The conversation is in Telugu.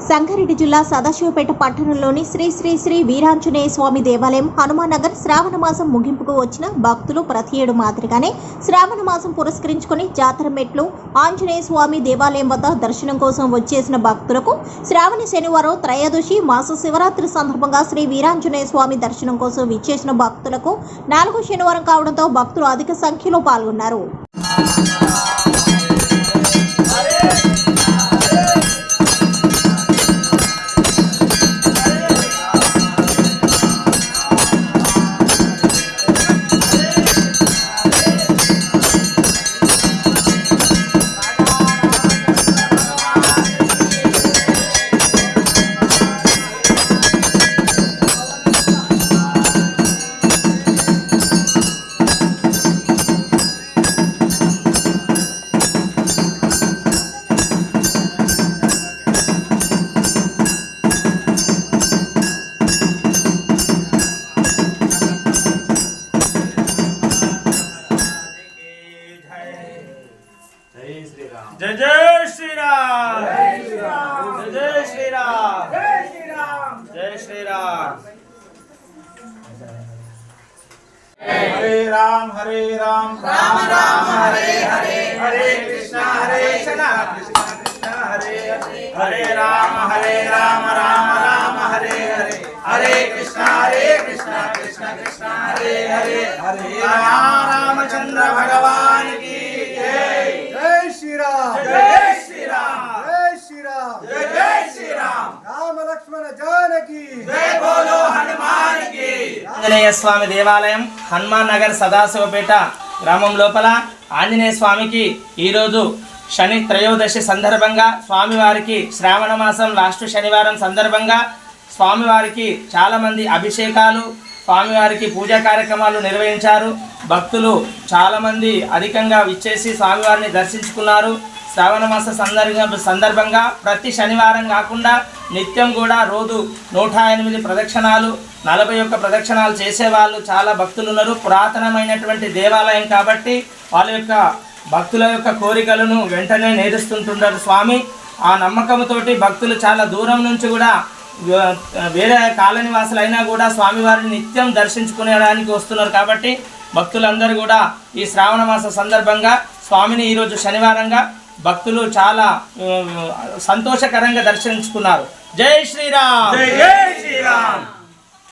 సంగారెడ్డి జిల్లా సదాశివపేట పట్టణంలోని శ్రీ శ్రీ శ్రీ వీరాంజనేయ స్వామి దేవాలయం హనుమాన్ నగర్ శ్రావణ మాసం ముగింపుకు వచ్చిన భక్తులు ప్రతి ఏడు మాదిరిగానే శ్రావణ మాసం పురస్కరించుకొని జాతర మెట్లు ఆంజనేయ స్వామి దేవాలయం వద్ద దర్శనం కోసం వచ్చేసిన భక్తులకు శ్రావణ శనివారం త్రయోదశి మాస శివరాత్రి సందర్భంగా శ్రీ వీరాంజనేయ స్వామి దర్శనం కోసం విచ్చేసిన భక్తులకు నాలుగో శనివారం కావడంతో భక్తులు అధిక సంఖ్యలో పాల్గొన్నారు. जय जय श्री राम जय जय श्री राम जय श्री राम हरे राम हरे राम। राम राम हरे हरे। हरे कृष्णा हरे कृष्ण कृष्णा कृष्णा हरे। हरे हरे राम हरे राम राम राम हरे हरे। हरे कृष्णा हरे कृष्णा कृष्णा कृष्णा हरे हरे। हरे राम रामचंद्र भगवान की ఆంజనేయ స్వామి దేవాలయం హనుమాన్ నగర్ సదాశివపేట గ్రామం లోపల ఆంజనేయ స్వామికి ఈరోజు శని త్రయోదశి సందర్భంగా స్వామివారికి శ్రావణ మాసం లాస్ట్ శనివారం సందర్భంగా స్వామివారికి చాలామంది అభిషేకాలు స్వామివారికి పూజా కార్యక్రమాలు నిర్వహించారు. భక్తులు చాలామంది అధికంగా విచ్చేసి స్వామివారిని దర్శించుకున్నారు. శ్రావణ మాస సందర్భ సందర్భంగా ప్రతి శనివారం కాకుండా నిత్యం కూడా రోజు నూట ఎనిమిది ప్రదక్షిణాలు నలభై ఒక్క ప్రదక్షిణాలు చేసేవాళ్ళు చాలా భక్తులు ఉన్నారు పురాతనమైనటువంటి దేవాలయం కాబట్టి వాళ్ళ యొక్క భక్తుల యొక్క కోరికలను వెంటనే నేరుస్తుంటున్నారు స్వామి. ఆ నమ్మకంతోటి భక్తులు చాలా దూరం నుంచి కూడా వేరే కాలనివాసులైనా కూడా స్వామివారిని నిత్యం దర్శించుకునేడానికి వస్తున్నారు కాబట్టి భక్తులందరూ కూడా ఈ శ్రావణ మాస సందర్భంగా స్వామిని ఈరోజు శనివారంగా భక్తులు చాలా సంతోషకరంగా దర్శించుకున్నారు. జై శ్రీరామ్! జై శ్రీరామ్!